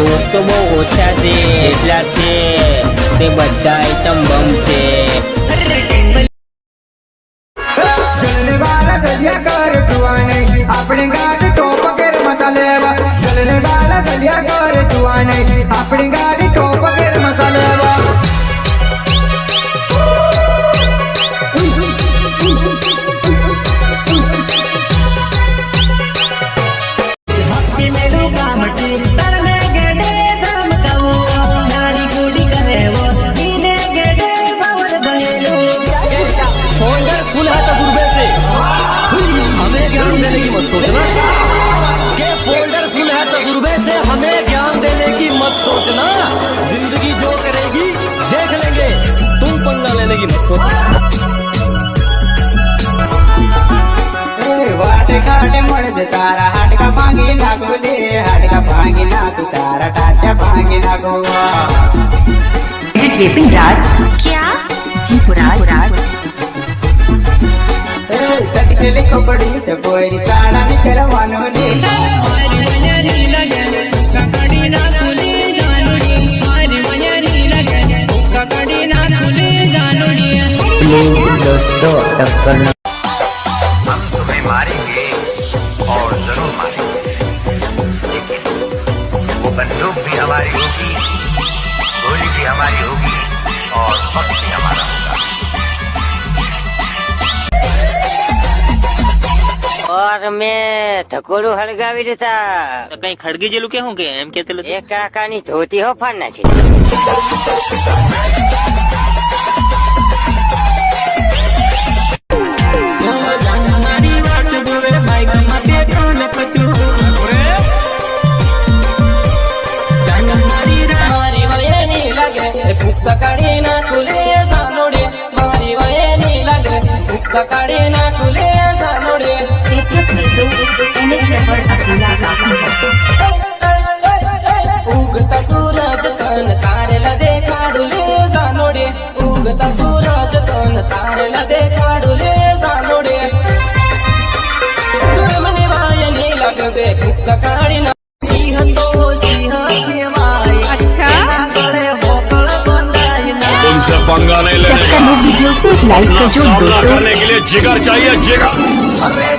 દોસ્તો બહુ ઓછા છે, એટલા છે. તે બધા આઈટમ બમ છે. આપણી ગાડી ટોપ કેર મસાલે જલને વાળા ગલિયા કર આપણી ગાડી ज्ञान देने की मत सोचना। के फोल्डर फुल है तजुर्बे से हमें ज्ञान देने की मत सोचना। ज़िंदगी जो करेगी देख लेंगे। तुम पंगा लेने की मत सोचना। तारा हाट का भांगी ना गोले हाट का भांगी ना तू तारा टाटा भांगी ना गोवा राज क्या? जी पुरा पुरा સટકેલી કપડી છે કોઈ સાડા નીકળવાનો લે પ્લીઝ દોસ્તો ટક્કર ન हम तुम्हें मारेंगे और जरूर मारेंगे लेकिन वो बंदूक भी हमारी होगी गोली भी हमारी होगी और वक्त भी हमारा होगा ઓર મેં ધકોડું હળગાવી દીધા કઈ ખડગી જેલું કે હું કે એમ કેતેલું એક કાકાની ધોતી હો ફાડ નાખી મારી વયની લાગે પુખ્ત કાઢી ના ખુલે જાનોડે મારી વયની લાગે પુખ્ત કાઢી तन तारेला देखाडुले जानोडे उगता सूरज तन तारेला देखाडुले जानोडे मने वाय ने लागवे कुक काडी अच्छा? ना लाइक करने के लिए जिगर चाहिए जिगर। अरे